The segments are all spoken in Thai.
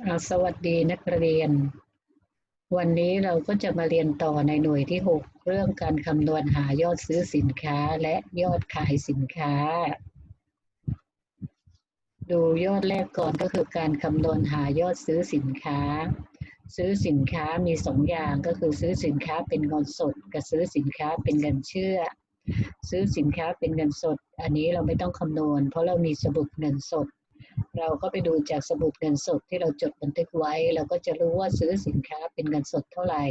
อ่าสวัสดีนักเรียน วันนี้เราก็จะมาเรียนต่อในหน่วยที่ 6 เรื่องการคำนวณหายอดซื้อสินค้าและยอดขายสินค้า ดูยอดแรกก่อนก็คือการคำนวณหายอดซื้อสินค้า ซื้อสินค้ามีสองอย่างก็คือซื้อสินค้าเป็นเงินสด กับซื้อสินค้าเป็นเงินเชื่อ ซื้อสินค้าเป็นเงินสด อันนี้เราไม่ต้องคำนวณ เพราะเรามีสมุดเงินสด เราก็ไปดูจากสมุดเงินสดที่เราจดบันทึกไว้ เราก็จะรู้ว่าซื้อสินค้าเป็นเงินสดเท่าไหร่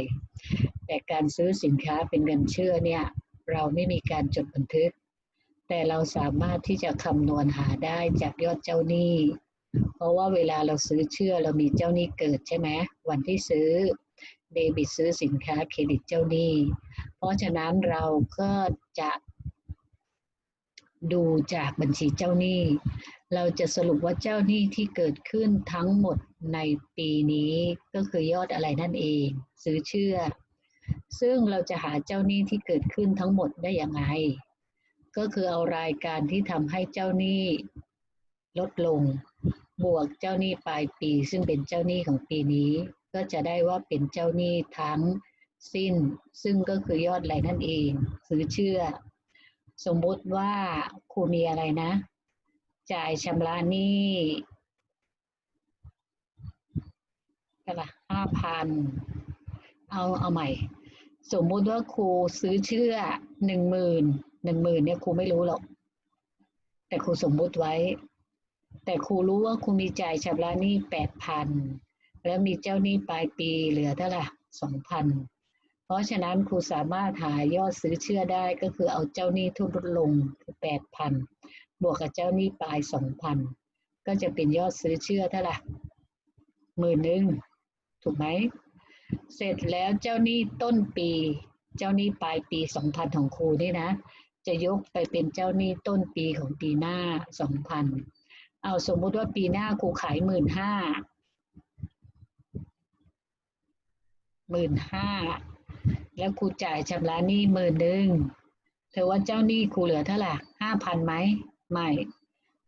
แต่การซื้อสินค้าเป็นเงินเชื่อเนี่ยเราไม่มีการจดบันทึก แต่เราสามารถที่จะคำนวณหาได้จากยอดเจ้าหนี้ เพราะว่าเวลาเราซื้อเชื่อเรามีเจ้าหนี้เกิดใช่ไหมวันที่ซื้อเดบิตซื้อสินค้าเครดิตเจ้าหนี้ เพราะฉะนั้นเราก็จะดูจากบัญชีเจ้าหนี้ เราจะสรุปว่าเจ้าหนี้ที่เกิดขึ้นทั้งหมดในปีนี้ก็คือยอดอะไรนั่นเอง ซื้อเชื่อ ซึ่งเราจะหาเจ้าหนี้ที่เกิดขึ้นทั้งหมดได้ยังไง ก็คือเอารายการที่ทำให้เจ้าหนี้ลดลง บวกเจ้าหนี้ปลายปี ซึ่งเป็นเจ้าหนี้ของปีนี้ ก็จะได้ว่าเป็นเจ้าหนี้ทั้งสิ้น ซึ่งก็คือยอดอะไรนั่นเอง ซื้อเชื่อ สมมติว่าครูมีอะไรนะ จ่ายชำระหนี้เท่าไหร่ห้าพันเอาเอาใหม่ สมมุติว่าครูซื้อเชื่อหนึ่งหมื่นหนึ่งหมื่นเนี่ยครูไม่รู้หรอก แต่ครูสมมุติไว้ แต่ครูรู้ว่าครูมีจ่ายชำระหนี้แปดพันแล้วมีเจ้าหนี้ปลายปีเหลือเท่าไหร่สองพันเพราะฉะนั้นครูสามารถหายอดซื้อเชื่อได้ก็คือเอาเจ้าหนี้ทุนลดลงคือแปดพัน บวกกับเจ้าหนี้ปลายสองพันก็จะเป็นยอดซื้อเชื่อเท่าไหร่หมื่นหนึ่งถูกไหม เสร็จแล้วเจ้าหนี้ต้นปี เจ้าหนี้ปลายปีสองพันของครูนี่นะ จะยกไปเป็นเจ้าหนี้ต้นปีของปีหน้าสองพันเอาสมมุติว่าปีหน้าครูขายหมื่นห้าหมื่นห้าแล้วครูจ่ายชำระหนี้หมื่นหนึ่งเธอว่าเจ้าหนี้ครูเหลือเท่าไหร่ห้าพันไหม ไม่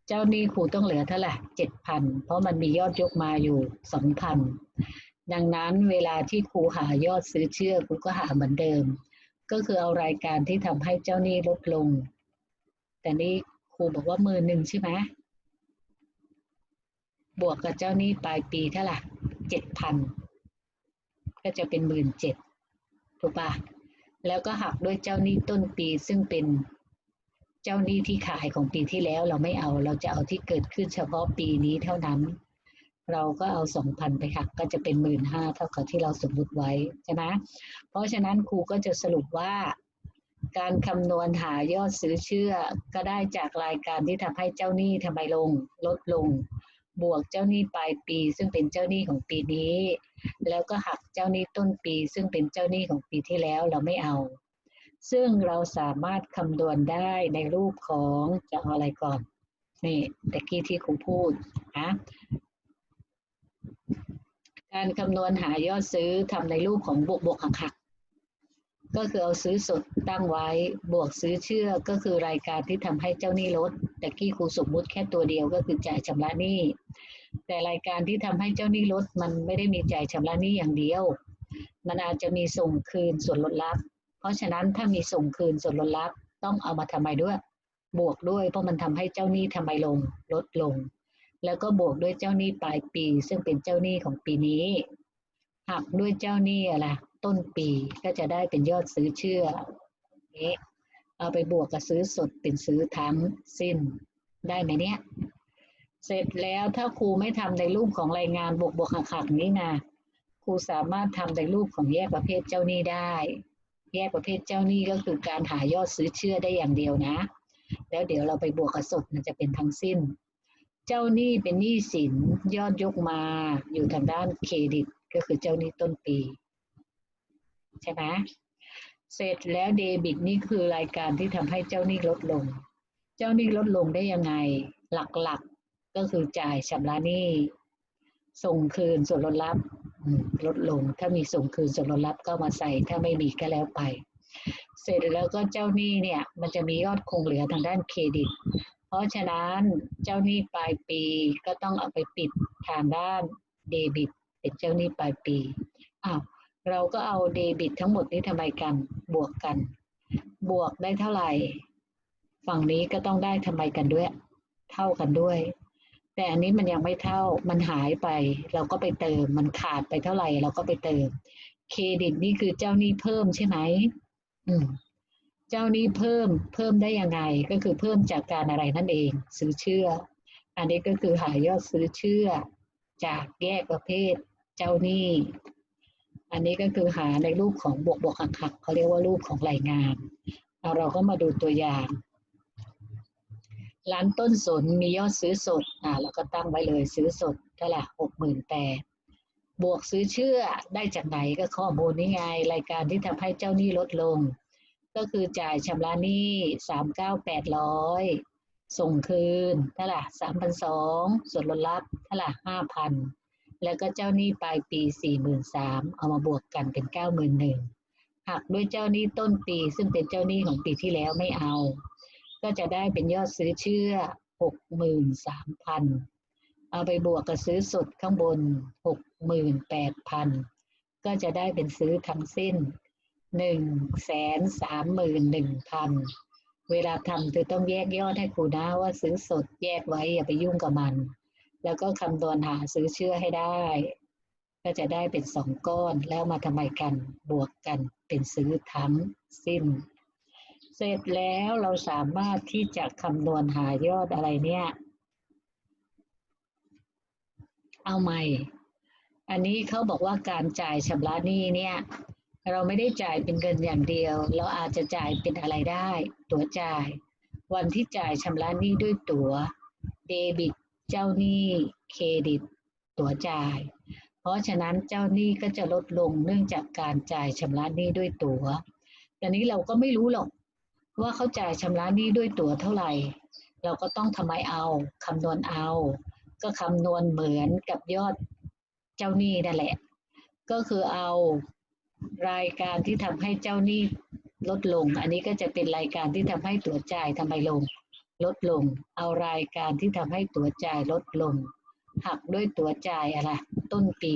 เจ้าหนี้ครูต้องเหลือเท่าไหร่เจ็ดพันเพราะมันมียอดยกมาอยู่สองพันดังนั้นเวลาที่ครูหายอดซื้อเชื่อครูก็หาเหมือนเดิม ก็คือเอารายการที่ทำให้เจ้าหนี้ลดลง แต่นี่ครูบอกว่าหมื่นหนึ่งใช่ไหมบวกกับเจ้าหนี้ปลายปีเท่าไหร่เจ็ดพันก็จะเป็นหมื่นเจ็ดถูกปะแล้วก็หักด้วยเจ้าหนี้ต้นปีซึ่งเป็น เจ้าหนี้ที่ขายของปีที่แล้วเราไม่เอาเราจะเอาที่เกิดขึ้นเฉพาะปีนี้เท่านั้น เราก็เอาสองพันไปหักก็จะเป็นหมื่นห้าเท่ากับที่เราสมมติไว้ใช่ไหมเพราะฉะนั้นครูก็จะสรุปว่าการคำนวณหายอดซื้อเชื่อก็ได้จากรายการที่ทำให้เจ้าหนี้ทำไมลง ลดลง บวกเจ้าหนี้ปลายปี ซึ่งเป็นเจ้าหนี้ของปีนี้ แล้วก็หักเจ้าหนี้ต้นปี ซึ่งเป็นเจ้าหนี้ของปีที่แล้วเราไม่เอา ซึ่งเราสามารถคำนวณได้ในรูปของจะเอาอะไรก่อน นี่ตะกี้ที่ครูพูดนะการคำนวณหายอดซื้อทำในรูปของบวกบวกหักหักก็คือเอาซื้อสดตั้งไว้บวกซื้อเชื่อก็คือรายการที่ทำให้เจ้าหนี้ลดแต่กี้ครูสมมุติแค่ตัวเดียวก็คือจ่ายชำระหนี้ แต่รายการที่ทำให้เจ้าหนี้ลดมันไม่ได้มีจ่ายชำระหนี้อย่างเดียว มันอาจจะมีส่งคืนส่วนลดลับ ราะฉะนั้นถ้ามีส่งคืนส่วนลดลับต้องเอามาทำไมด้วย บวกด้วยเพราะมันทำให้เจ้าหนี้ทำไมลงลดลง แล้วก็บวกด้วยเจ้าหนี้ปลายปี ซึ่งเป็นเจ้าหนี้ของปีนี้หักด้วยเจ้าหนี้อะไรต้นปีก็จะได้เป็นยอดซื้อเชื่อนี้เอาไปบวกกับซื้อสดเป็นซื้อทั้งสิ้นได้ไหมเนี่ย เสร็จแล้วถ้าครูไม่ทำในรูปของรายงานบวกบวกหักหักนี้นะครูสามารถทำในรูปของแยกประเภทเจ้าหนี้ได้ แยกประเภทเจ้าหนี้ก็คือการหายอดซื้อเชื่อได้อย่างเดียวนะ แล้วเดี๋ยวเราไปบวกกับสดมันจะเป็นทั้งสิ้น เจ้าหนี้เป็นหนี้สินยอดยกมาอยู่ทางด้านเครดิตก็คือเจ้าหนี้ต้นปี ใช่ไหมเสร็จแล้วเดบิตนี่คือรายการที่ทำให้เจ้าหนี้ลดลง เจ้าหนี้ลดลงได้ยังไงหลักๆก็คือจ่ายชำระหนี้ส่งคืนส่วนลดลับ ลดลง ถ้ามีส่งคืนส่วนลดลับก็มาใส่ถ้าไม่มีก็แล้วไป เสร็จแล้วก็เจ้าหนี้เนี่ยมันจะมียอดคงเหลือทางด้านเครดิต เพราะฉะนั้นเจ้าหนี้ปลายปีก็ต้องเอาไปปิดทางด้านเดบิต เป็นเจ้าหนี้ปลายปีอ้าวเราก็เอาเดบิตทั้งหมดนี้ทำไมกันบวกกัน บวกได้เท่าไหร่ ฝั่งนี้ก็ต้องได้ทำไมกันด้วย เท่ากันด้วย แต่อันนี้มันยังไม่เท่า มันหายไป เราก็ไปเติม มันขาดไปเท่าไหร่เราก็ไปเติม เครดิตนี่คือเจ้าหนี้เพิ่มใช่ไหมอืมเจ้าหนี้เพิ่ม เพิ่มได้ยังไง ก็คือเพิ่มจากการอะไรนั่นเอง ซื้อเชื่อ อันนี้ก็คือหายอดซื้อเชื่อ จากแยกประเภท เจ้าหนี้ อันนี้ก็คือหาในรูปของบวกบวกหักหักเขาเรียกว่ารูปของรายงานเอาเราก็มาดูตัวอย่าง ร้านต้นสนมียอดซื้อสด อ่าเราก็ตั้งไว้เลยซื้อสดเท่าไหร่หกหมื่นแปดบวกซื้อเชื่อได้จากไหนก็ข้อมูลนี่ไง รายการที่ทำให้เจ้าหนี้ลดลง ก็คือจ่ายชำระหนี้สามเก้าแปดร้อยส่งคืนเท่าไหร่สามพันสองส่วนลดรับเท่าไหร่ห้าพันแล้วก็เจ้าหนี้ปลายปีสี่หมื่นสามเอามาบวกกันเป็นเก้าหมื่นหนึ่งหักด้วยเจ้าหนี้ต้นปีซึ่งเป็นเจ้าหนี้ของปีที่แล้วไม่เอา ก็จะได้เป็นยอดซื้อเชื่อหกหมื่นสามพันเอาไปบวกกับซื้อสดข้างบนหกหมื่นแปดพันก็จะได้เป็นซื้อทั้งสิ้นหนึ่งแสนสามหมื่นหนึ่งพันเวลาทำเธอต้องแยกยอดให้ครูนะว่าซื้อสดแยกไว้อย่าไปยุ่งกับมัน แล้วก็คำนวณหาซื้อเชื่อให้ได้ ก็จะได้เป็นสองก้อนแล้วมาทำไมกันบวกกันเป็นซื้อทั้งสิ้น เสร็จแล้วเราสามารถที่จะคำนวณหายอดอะไรเนี่ย เอาใหม่ อันนี้เขาบอกว่าการจ่ายชำระหนี้เนี่ย เราไม่ได้จ่ายเป็นเงินอย่างเดียว เราอาจจะจ่ายเป็นอะไรได้ ตั๋วจ่าย วันที่จ่ายชำระหนี้ด้วยตั๋ว เดบิต เจ้าหนี้ เครดิต ตั๋วจ่าย เพราะฉะนั้นเจ้าหนี้ก็จะลดลงเนื่องจากการจ่ายชำระหนี้ด้วยตั๋วแต่นี้เราก็ไม่รู้หรอก ว่าเขาจ่ายชำระหนี้ด้วยตั๋วเท่าไหร่ เราก็ต้องทำไมเอาคำนวณเอา ก็คำนวณเหมือนกับยอดเจ้าหนี้นั่นแหละ ก็คือเอารายการที่ทำให้เจ้าหนี้ลดลง อันนี้ก็จะเป็นรายการที่ทำให้ตั๋วจ่ายทำไมลง ลดลง เอารายการที่ทำให้ตั๋วจ่ายลดลง หักด้วยตั๋วจ่ายอะไรต้นปี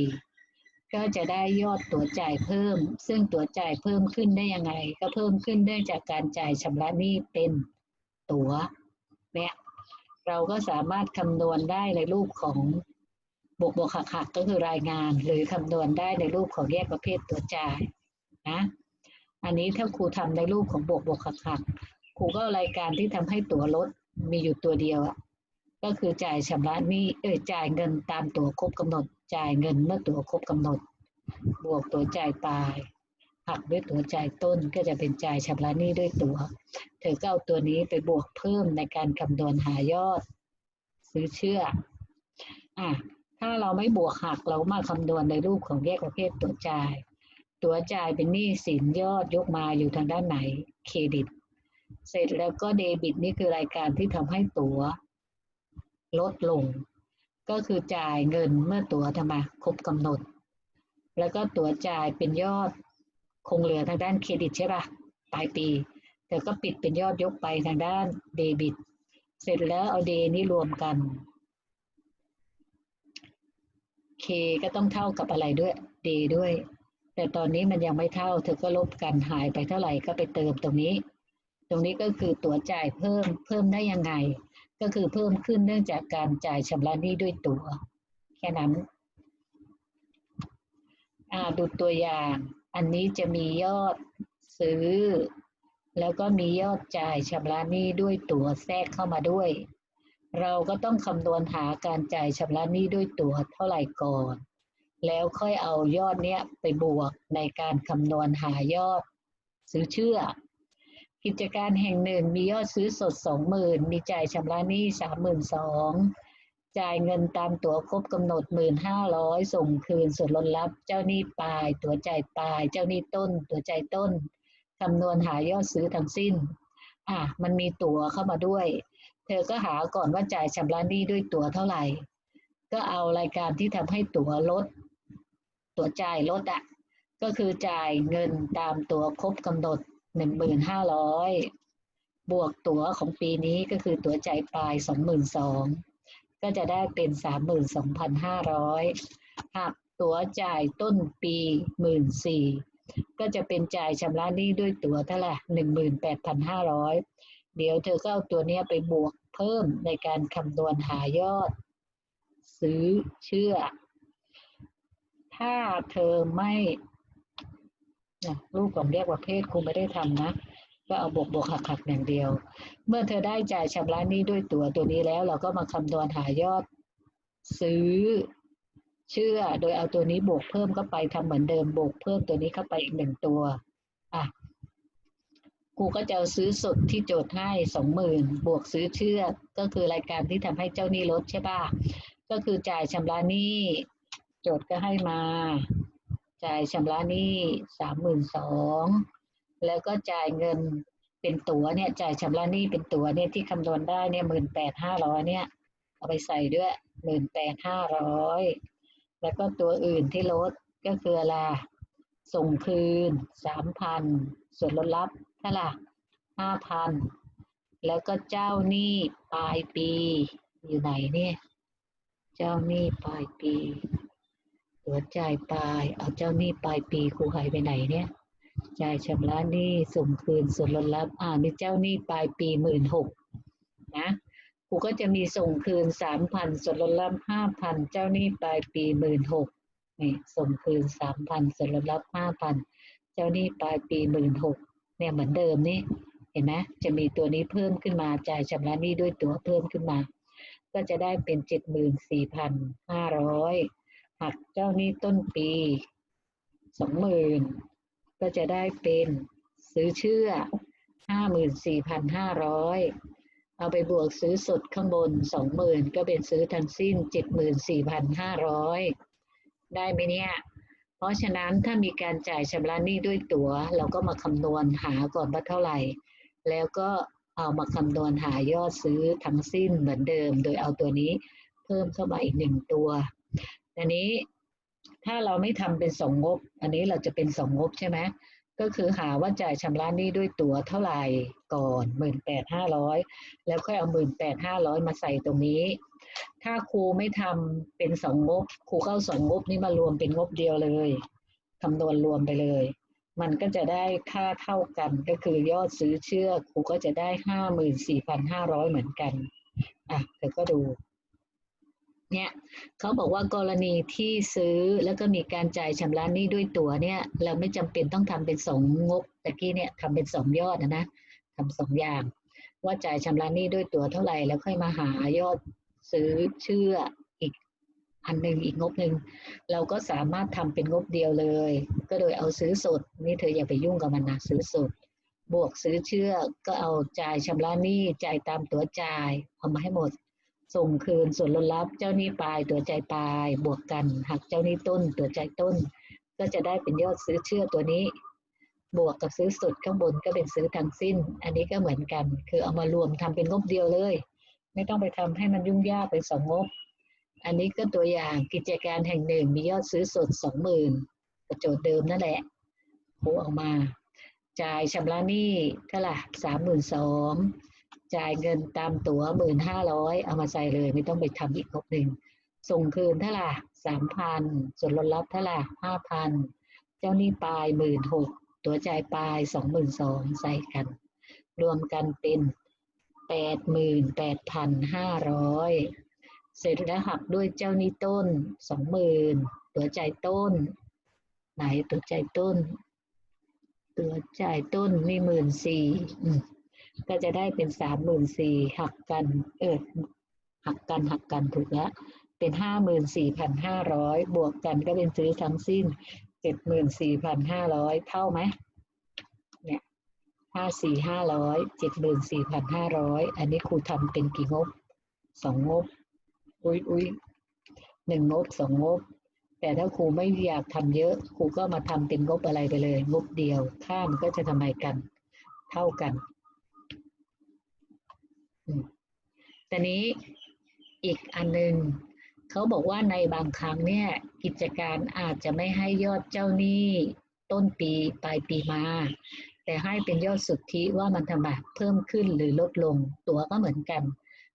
ก็จะได้ยอดตัวจ่ายเพิ่ม ซึ่งตัวจ่ายเพิ่มขึ้นได้ยังไง ก็เพิ่มขึ้นเนื่องจากการจ่ายชำระหนี้เป็นตัวเนี่ยเราก็สามารถคำนวณได้ในรูปของบวกบวกหักหักก็คือรายงาน หรือคำนวณได้ในรูปของแยกประเภทตัวจ่ายนะอันนี้ถ้าครูทำในรูปของบวกบวกหักหักครูก็รายการที่ทำให้ตัวลดมีอยู่ตัวเดียวอะก็คือจ่ายชำระหนี้เออจ่ายเงินตามตัวครบกำหนด จ่ายเงินเมื่อตั๋วครบกำหนด บวกตั๋วจ่ายปลายหักด้วยตั๋วจ่ายต้นก็จะเป็นจ่ายชำระหนี้ด้วยตั๋ว เธอก็เอาตัวนี้ไปบวกเพิ่มในการคำนวณหายอด ซื้อเชื่ออะถ้าเราไม่บวกหักเรามาคำนวณในรูปของแยกประเภทตัวจ่าย ตัวจ่ายเป็นหนี้สินยอดยกมาอยู่ทางด้านไหนเครดิต เสร็จแล้วก็เดบิตนี่คือรายการที่ทำให้ตั๋วลดลง ก็คือจ่ายเงินเมื่อตั๋วทำไมครบกำหนด แล้วก็ตั๋วจ่ายเป็นยอดคงเหลือทางด้านเครดิตใช่ปะปลายปี แต่ก็ปิดเป็นยอดยกไปทางด้านเดบิต เสร็จแล้วเอาเดนี้รวมกัน K ก็ต้องเท่ากับอะไรด้วย D ด้วย แต่ตอนนี้มันยังไม่เท่า เธอก็ลบกันหายไปเท่าไหร่ก็ไปเติมตรงนี้ ตรงนี้ก็คือตั๋วจ่ายเพิ่มเพิ่มได้ยังไง ก็คือเพิ่มขึ้นเนื่องจากการจ่ายชำระหนี้ด้วยตัว แค่นั้นดูตัวอย่าง อันนี้จะมียอดซื้อ แล้วก็มียอดจ่ายชำระหนี้ด้วยตัวแทรกเข้ามาด้วย เราก็ต้องคำนวณหาการจ่ายชำระหนี้ด้วยตัวเท่าไหร่ก่อน แล้วค่อยเอายอดเนี้ยไปบวกในการคำนวณหายอดซื้อเชื่อ กิจการแห่งหนึ่งมียอดซื้อสดสองหมื่นมีจ่ายชำระหนี้สามหมื่นสองจ่ายเงินตามตั๋วครบกำหนดหมื่นห้าร้อยส่งคืนส่วนลดรับเจ้าหนี้ปลาย ตั๋วจ่ายปลาย เจ้าหนี้ต้น ตั๋วจ่ายต้นคำนวณหายอดซื้อทั้งสิ้น อะมันมีตั๋วเข้ามาด้วย เธอก็หาก่อนว่าจ่ายชำระหนี้ด้วยตั๋วเท่าไหร่ ก็เอารายการที่ทำให้ตั๋วลด ตั๋วจ่ายลดอะก็คือจ่ายเงินตามตั๋วครบกำหนด หนึ่งหมื่นห้าร้อยบวกตั๋วของปีนี้ก็คือตั๋วจ่ายปลายสองหมื่นสองก็จะได้เป็นสามหมื่นสองพันห้าร้อยหักตั๋วจ่ายต้นปีหมื่นสี่ก็จะเป็นจ่ายชำระหนี้ด้วยตั๋วเท่าไหร่หนึ่งหมื่นแปดพันห้าร้อยเดี๋ยวเธอก็เอาตัวนี้ไปบวกเพิ่มในการคำนวณหายอด ซื้อเชื่อ ถ้าเธอไม่ นะรูปผมเรียกว่าเพศครูไม่ได้ทำนะ ก็เอาบวกบวกหักหักอย่างเดียว เมื่อเธอได้จ่ายชำระหนี้ด้วยตัวตัวนี้แล้ว เราก็มาคำนวณหายอดซื้อเชื่อ โดยเอาตัวนี้บวกเพิ่มเข้าไปทำเหมือนเดิมบวกเพิ่มตัวนี้เข้าไปอีกหนึ่งตัวอะครูก็จะซื้อสดที่โจทย์ให้สองหมื่นบวกซื้อเชื่อก็คือรายการที่ทำให้เจ้าหนี้ลดใช่ป่ะก็คือจ่ายชำระหนี้โจทย์ก็ให้มา จ่ายชำระหนี้สามหมื่นสองแล้วก็จ่ายเงินเป็นตั๋วเนี่ยจ่ายชำระหนี้เป็นตั๋วเนี่ยที่คำนวณได้เนี่ยหมื่นแปดห้าร้อยเนี่ยเอาไปใส่ด้วยหมื่นแปดห้าร้อยแล้วก็ตัวอื่นที่ลดก็คืออะไรส่งคืนสามพันส่วนลดรับเท่าไหร่ห้าพันแล้วก็เจ้าหนี้ปลายปี อยู่ไหนเนี่ย เจ้าหนี้ปลายปี ตัวจ่ายปลายเอาเจ้าหนี้ปลายปีครูหายไปไหนเนี่ยจ่ายชำระหนี้ส่งคืนส่วนลดรับอ่านี่เจ้าหนี้ปลายปีหมื่นหกนะครูก็จะมีส่งคืนสามพันส่วนลดรับห้าพันเจ้าหนี้ปลายปีหมื่นหกนี่ส่งคืนสามพันส่วนลดรับห้าพันเจ้าหนี้ปลายปีหมื่นหกเนี่ยเหมือนเดิมนี่เห็นไหมจะมีตัวนี้เพิ่มขึ้นมาจ่ายชำระหนี้ด้วยตัวเพิ่มขึ้นมา ก็จะได้เป็นเจ็ดหมื่นสี่พันห้าร้อย หักเจ้าหนี้ต้นปีสองหมื่นก็จะได้เป็นซื้อเชื่อห้าหมื่นสี่พันห้าร้อยเอาไปบวกซื้อสดข้างบนสองหมื่นก็เป็นซื้อทั้งสิ้นเจ็ดหมื่นสี่พันห้าร้อยได้ไหมเนี่ย เพราะฉะนั้นถ้ามีการจ่ายชำระหนี้ด้วยตัว๋ว เราก็มาคำนวณหาก่อนว่าเท่าไหร่ แล้วก็เอามาคำนวณหายอดซื้อทั้งสิ้นเหมือนเดิม โดยเอาตัวนี้เพิ่มเข้ามาอีกหนึ่งตัว อันนี้ถ้าเราไม่ทำเป็นสองงบ อันนี้เราจะเป็นสองงบใช่ไหมก็คือหาว่าจ่ายชำระหนี้ด้วยตั๋วเท่าไหร่ก่อนหมื่นแปดห้าร้อยแล้วค่อยเอาหมื่นแปดห้าร้อยมาใส่ตรงนี้ ถ้าครูไม่ทำเป็นสองงบ ครูเข้าสองงบนี้มารวมเป็นงบเดียวเลยคำนวณรวมไปเลย มันก็จะได้ค่าเท่ากันก็คือยอดซื้อเชื่อครูก็จะได้ห้าหมื่นสี่พันห้าร้อยเหมือนกันอะเธอก็ดู เนี่ยเขาบอกว่ากรณีที่ซื้อแล้วก็มีการจ่ายชำระหนี้ด้วยตั๋วเนี่ยเราไม่จำเป็นต้องทำเป็นสองงบตะกี้เนี่ยทำเป็นสองยอดนะนะทำสองอย่าง ว่าจ่ายชำระหนี้ด้วยตั๋วเท่าไหร่แล้วค่อยมาหายอดซื้อเชื่ออีกอันหนึ่งอีกงบหนึ่งเราก็สามารถทำเป็นงบเดียวเลย ก็โดยเอาซื้อสดนี่เธออย่าไปยุ่งกับมันนะซื้อสดบวกซื้อเชื่อก็เอาจ่ายชำระหนี้จ่ายตามตั๋วจ่ายเอามาให้หมด ส่งคืนส่วนลดรับเจ้าหนี้ปลายตัวใจปลายบวกกันหักเจ้าหนี้ต้นตัวใจต้น ก็จะได้เป็นยอดซื้อเชื่อตัวนี้ บวกกับซื้อสดข้างบนก็เป็นซื้อทั้งสิ้น อันนี้ก็เหมือนกัน คือเอามารวมทำเป็นงบเดียวเลย ไม่ต้องไปทำให้มันยุ่งยากเป็นสองงบ อันนี้ก็ตัวอย่างกิจการแห่งหนึ่งมียอดซื้อสดสองหมื่นกระโจทย์เดิมนั่นแหละโผออกมา จ่ายชำระหนี้เท่าไหร่สามหมื่นสอง จ่ายเงินตามตั๋วหมื่นห้าร้อยเอามาใส่เลย ไม่ต้องไปทำอีกงบหนึ่งส่งคืนเท่าไหร่สามพันส่วนลดรับเท่าไหร่ห้าพันเจ้าหนี้ปลายหมื่นหกตัวจ่ายปลายสองหมื่นสองใส่กัน รวมกันเป็นแปดหมื่นแปดพันห้าร้อยเสร็จแล้วหักด้วยเจ้าหนี้ต้นสองหมื่นตัวจ่ายต้น ไหนตัวจ่ายต้น ตัวจ่ายต้นนี่หมื่นสี่ ก็จะได้เป็นสามหมื่นสี่หักกัน เออหักกันหักกันถูกแล้วเป็นห้าหมื่นสี่พันห้าร้อยบวกกันก็เป็นซื้อทั้งสิ้นเจ็ดหมื่นสี่พันห้าร้อยเท่าไหมเนี่ยห้าสี่ห้าร้อยเจ็ดหมื่นสี่พันห้าร้อยอันนี้ครูทำเป็นกี่งบสองงบ อุ้ยอุ้ยหนึ่งงบสองงบ แต่ถ้าครูไม่อยากทำเยอะครูก็มาทำเป็นงบอะไรไปเลย งบเดียวข้ามก็จะทำไมกัน เท่ากัน แต่นี้อีกอันหนึ่งเขาบอกว่าในบางครั้งเนี่ย กิจการอาจจะไม่ให้ยอดเจ้าหนี้ต้นปีปลายปีมา แต่ให้เป็นยอดสุทธิว่ามันทำไมเพิ่มขึ้นหรือลดลงตัวก็เหมือนกัน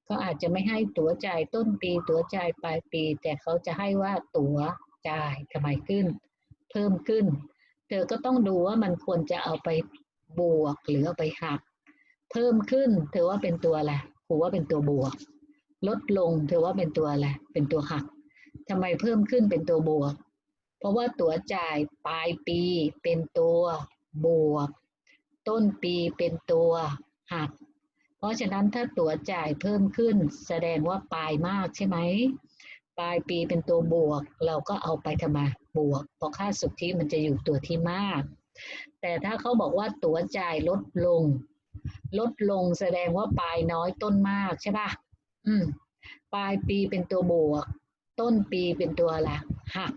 เขาอาจจะไม่ให้ตั๋วจ่ายต้นปี ตั๋วจ่ายปลายปี แต่เขาจะให้ว่าตั๋วจ่ายทำไมขึ้น เพิ่มขึ้น เธอก็ต้องดูว่ามันควรจะเอาไปบวกหรือเอาไปหัก เพิ่มขึ้น เธอว่าเป็นตัวอะไรครูว่าเป็นตัวบวก ลดลง เธอว่าเป็นตัวอะไรเป็นตัวหักทำไมเพิ่มขึ้นเป็นตัวบวก เพราะว่าตั๋วจ่ายปลายปีเป็นตัวบวก ต้นปีเป็นตัวหัก เพราะฉะนั้นถ้าตั๋วจ่ายเพิ่มขึ้น แสดงว่าปลายมากใช่ไหมปลายปีเป็นตัวบวก เราก็เอาไปทำไมบวกเพราะค่าสุทธิมันจะอยู่ตัวที่มาก แต่ถ้าเขาบอกว่าตั๋วจ่ายลดลง ลดลงแสดงว่าปลายน้อยต้นมากใช่ปะอืมปลายปีเป็นตัวบวก ต้นปีเป็นตัวอะไรหัก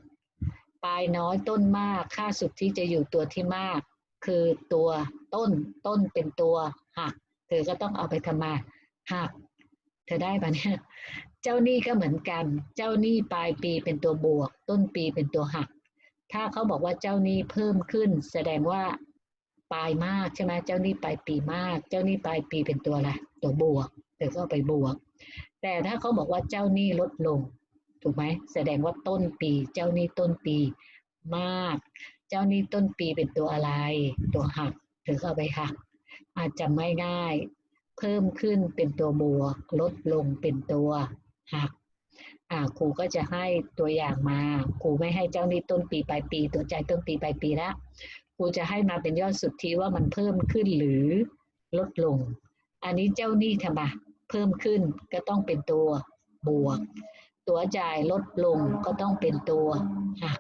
ปลายน้อยต้นมาก ค่าสุดทธิจะอยู่ตัวที่มาก คือตัวต้นต้นเป็นตัวหัก เธอก็ต้องเอาไปทำมาหัก เธอได้ปะเนี่ย เจ้าหนี้ก็เหมือนกัน เจ้าหนี้ปลายปีเป็นตัวบวก ต้นปีเป็นตัวหัก ถ้าเขาบอกว่าเจ้าหนี้เพิ่มขึ้น แสดงว่า ปลายมากใช่ไหมเจ้าหนี้ปลายปีมาก เจ้าหนี้ปลายปีเป็นตัวอะไรตัวบวกเธอก็เอาไปบวก แต่ถ้าเขาบอกว่าเจ้าหนี้ลดลง ถูกไหมแสดงว่าต้นปี เจ้าหนี้ต้นปีมาก เจ้าหนี้ต้นปีเป็นตัวอะไร ตัวหักเธอเอาไปหัก อาจจะไม่ง่าย เพิ่มขึ้นเป็นตัวบวก ลดลงเป็นตัวหักอ่าครูก็จะให้ตัวอย่างมา ครูไม่ให้เจ้าหนี้ต้นปีปลายปี ตัวใจต้นปีปลายปีแล้ว ครูจะให้มาเป็นยอดสุทธิว่ามันเพิ่มขึ้นหรือลดลง อันนี้เจ้าหนี้ทำไมเพิ่มขึ้นก็ต้องเป็นตัวบวก ตัวจ่ายลดลงก็ต้องเป็นตัวหัก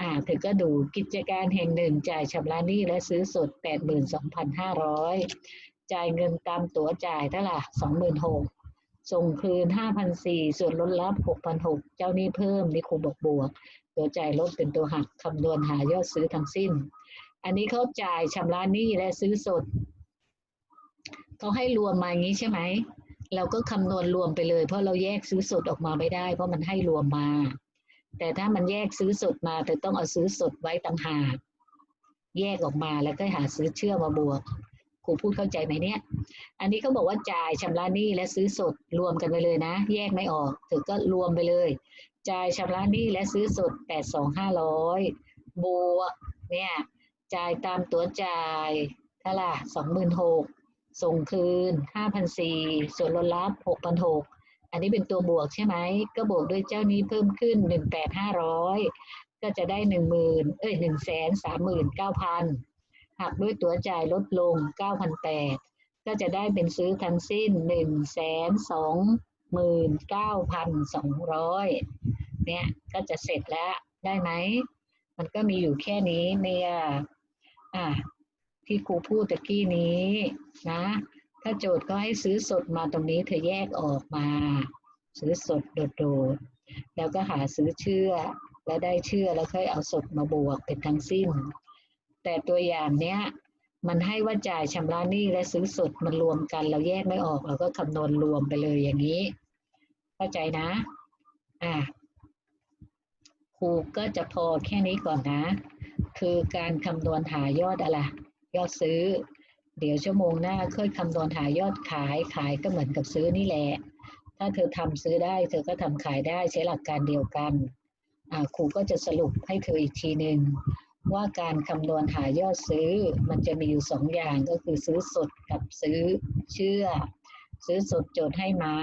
อ่าเธอก็ดูกิจการแห่งหนึ่งจ่ายชำระหนี้และซื้อสด 82,500 จ่ายเงินตามตั๋วจ่ายเท่าไหร่26,000ส่งคืน 5,400 ส่วนลดรับ 6,600 เจ้าหนี้เพิ่มนี่ครูบอกบวก ตัวจ่ายลดเป็นตัวหักคำนวณหายอดซื้อทั้งสิ้น อันนี้เขาจ่ายชำระหนี้และซื้อสดเขาให้รวมมาอย่างนี้ใช่ไหม เราก็คำนวณรวมไปเลย เพราะเราแยกซื้อสดออกมาไม่ได้ เพราะมันให้รวมมา แต่ถ้ามันแยกซื้อสดมาเธอต้องเอาซื้อสดไว้ต่างหากแยกออกมาแล้วก็หาซื้อเชื่อมาบวกครูพูดเข้าใจไหมเนี่ย อันนี้เขาบอกว่าจ่ายชำระหนี้และซื้อสดรวมกันไปเลยนะ แยกไม่ออกเธอก็รวมไปเลย จ่ายชำระหนี้และซื้อสดแปดสองห้าร้อยบวกเนี่ย จ่ายตามตัวจ่ายเท่าไหร่สองหมื่นหกส่งคืนห้าพันสี่ส่วนลดรับหกพันหกอันนี้เป็นตัวบวกใช่ไหม ก็บวกด้วยเจ้านี้เพิ่มขึ้นหนึ่งแปดห้าร้อยก็จะได้หนึ่งหมื่นเอ้ยหนึ่งแสนสามหมื่นเก้าพันหักด้วยตัวจ่ายลดลงเก้าพันแปดก็จะได้เป็นซื้อทั้งสิ้นหนึ่งแสนสองหมื่นเก้าพันสองร้อยเนี่ยก็จะเสร็จแล้วได้ไหม มันก็มีอยู่แค่นี้เนี่ย อะที่ครูพูดตะกี้นี้นะ ถ้าโจทย์ก็ให้ซื้อสดมาตรงนี้เธอแยกออกมา ซื้อสดโดดๆแล้วก็หาซื้อเชื่อแล้วได้เชื่อแล้วค่อยเอาสดมาบวกเป็นทั้งสิ้น แต่ตัวอย่างเนี้ยมันให้ว่าจ่ายชำระหนี้และซื้อสดมันรวมกัน เราแยกไม่ออกเราก็คำนวณรวมไปเลยอย่างนี้ เข้าใจนะอะครูก็จะพอแค่นี้ก่อนนะ คือการคำนวณหายอดอะไรยอดซื้อ เดี๋ยวชั่วโมงหน้าค่อยคำนวณหายอดขายขายก็เหมือนกับซื้อนี่แหละ ถ้าเธอทำซื้อได้ เธอก็ทำขายได้ใช้หลักการเดียวกันครูก็จะสรุปให้เธออีกทีหนึ่งว่าการคำนวณหายอดซื้อมันจะมีอยู่สองอย่างก็คือซื้อสดกับซื้อเชื่อ ซื้อสดโจทย์ให้มา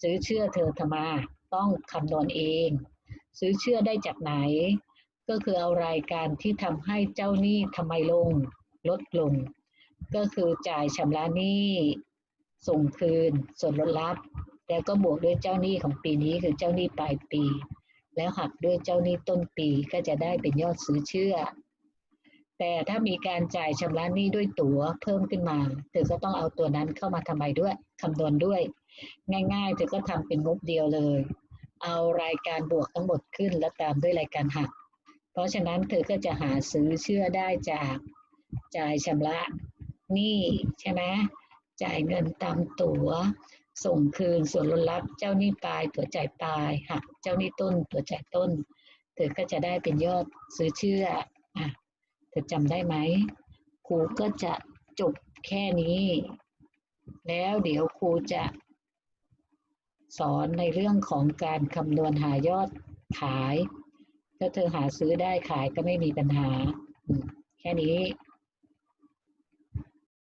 ซื้อเชื่อเธอทำมาต้องคำนวณเอง ซื้อเชื่อได้จากไหน ก็คือเอารายการที่ทำให้เจ้าหนี้ทำไมลง ลดลง ก็คือจ่ายชำระหนี้ส่งคืน ส่วนลดรับแล้วก็บวกด้วยเจ้าหนี้ของปีนี้คือเจ้าหนี้ปลายปี แล้วหักด้วยเจ้าหนี้ต้นปีก็จะได้เป็นยอดซื้อเชื่อ แต่ถ้ามีการจ่ายชำระหนี้ด้วยตั๋วเพิ่มขึ้นมาเธอก็ต้องเอาตัวนั้นเข้ามาทำไมด้วยคำนวณด้วย ง่ายๆเธอก็ทำเป็นงบเดียวเลย เอารายการบวกทั้งหมดขึ้นแล้วตามด้วยรายการหัก เพราะฉะนั้นเธอก็จะหาซื้อเชื่อได้จากจ่ายชำระหนี้ใช่ไหมจ่ายเงินตามตัว๋ว ส่งคืนส่วนลดรับเจ้าหนี้ปลายตัวจ่ายปลายหักเจ้าหนี้ต้นตัวจ่ายต้น เธอก็จะได้เป็นยอดซื้อเชื่ออะเธอจำได้ไหมครูก็จะจบแค่นี้ แล้วเดี๋ยวครูจะสอนในเรื่องของการคำนวณหายอดขาย ถ้าเธอหาซื้อได้ขายก็ไม่มีปัญหา แค่นี้